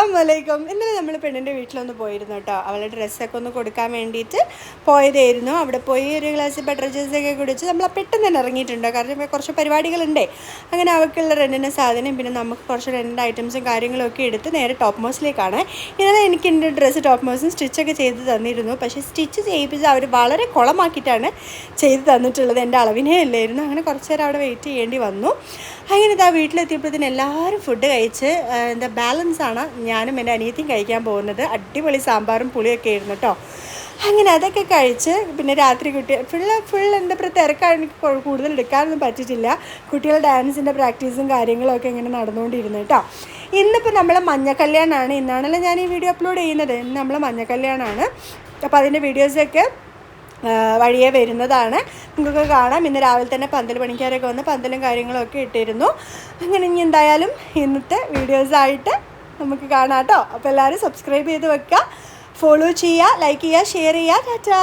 അസ്സാം വലൈക്കും ഇന്നലെ നമ്മൾ പെണ്ണിന്റെ വീട്ടിലൊന്ന് പോയിരുന്നു കേട്ടോ അവളെ ഡ്രസ്സൊക്കെ ഒന്ന് കൊടുക്കാൻ വേണ്ടിയിട്ട് പോയതായിരുന്നു. അവിടെ പോയി ഒരു ഗ്ലാസ് ബട്ടർ ജ്യൂസൊക്കെ കുടിച്ച് നമ്മൾ പെട്ടെന്ന് തന്നെ ഇറങ്ങിയിട്ടുണ്ട്. കാരണം കുറച്ച് പരിപാടികളുണ്ടേ. അങ്ങനെ അവൾക്കുള്ള റെന്റിന്റെ സാധനം പിന്നെ നമുക്ക് കുറച്ച് റെന്റ് ഐറ്റംസും കാര്യങ്ങളൊക്കെ എടുത്ത് നേരെ ടോപ്പ് മോസിലേക്കാണ് ഇന്നലെ എനിക്ക് എന്റെ ഡ്രസ്സ് ടോപ്പ് മോസും സ്റ്റിച്ചൊക്കെ ചെയ്ത് തന്നിരുന്നു. പക്ഷേ സ്റ്റിച്ച് ചെയ്യിപ്പിച്ച് അവർ വളരെ കുളമാക്കിയിട്ടാണ് ചെയ്ത് തന്നിട്ടുള്ളത്. എന്റെ അളവിനേ അല്ലായിരുന്നു. അങ്ങനെ കുറച്ച് നേരം അവിടെ വെയിറ്റ് ചെയ്യേണ്ടി വന്നു. അങ്ങനെ ഇതാ വീട്ടിലെത്തിയപ്പോഴത്തേന് എല്ലാവരും ഫുഡ് കഴിച്ച് എന്താ ബാലൻസ് ആണ് ഞാനും എന്റെ അനിയത്തിയും കഴിക്കാൻ പോകുന്നത് അടിപൊളി സാമ്പാറും പുളിയൊക്കെ ആയിരുന്നു കേട്ടോ. അങ്ങനെ അതൊക്കെ കഴിച്ച് പിന്നെ രാത്രി കുട്ടി ഫുൾ ഫുൾ എന്താ പറയുക തിരക്കാണ് എനിക്ക് കൂടുതൽ എടുക്കാനൊന്നും പറ്റിയിട്ടില്ല. കുട്ടികളുടെ ഡാൻസിന്റെ പ്രാക്ടീസും കാര്യങ്ങളൊക്കെ ഇങ്ങനെ നടന്നുകൊണ്ടിരുന്നു കേട്ടോ. ഇന്നിപ്പോൾ നമ്മൾ മഞ്ഞക്കല്യാണമാണ് ഇന്നാണല്ലോ ഞാൻ ഈ വീഡിയോ അപ്ലോഡ് ചെയ്യുന്നത്. ഇന്ന് നമ്മൾ മഞ്ഞക്കല്യാണമാണ് അപ്പോൾ അതിന്റെ വീഡിയോസൊക്കെ വഴിയെ വരുന്നതാണ്. നിങ്ങൾക്ക് കാണാം. ഇന്ന് രാവിലെ തന്നെ പന്തൽ പണിക്കാരൊക്കെ വന്ന് പന്തലും കാര്യങ്ങളൊക്കെ ഇട്ടിരുന്നു. അങ്ങനെ ഇനി എന്തായാലും ഇന്നത്തെ വീഡിയോസായിട്ട് നമുക്ക് കാണാം കേട്ടോ. അപ്പോൾ എല്ലാവരും സബ്സ്ക്രൈബ് ചെയ്ത് വെക്കുക. ഫോളോ ചെയ്യുക ലൈക്ക് ചെയ്യുക ഷെയർ ചെയ്യുക. ടാറ്റാ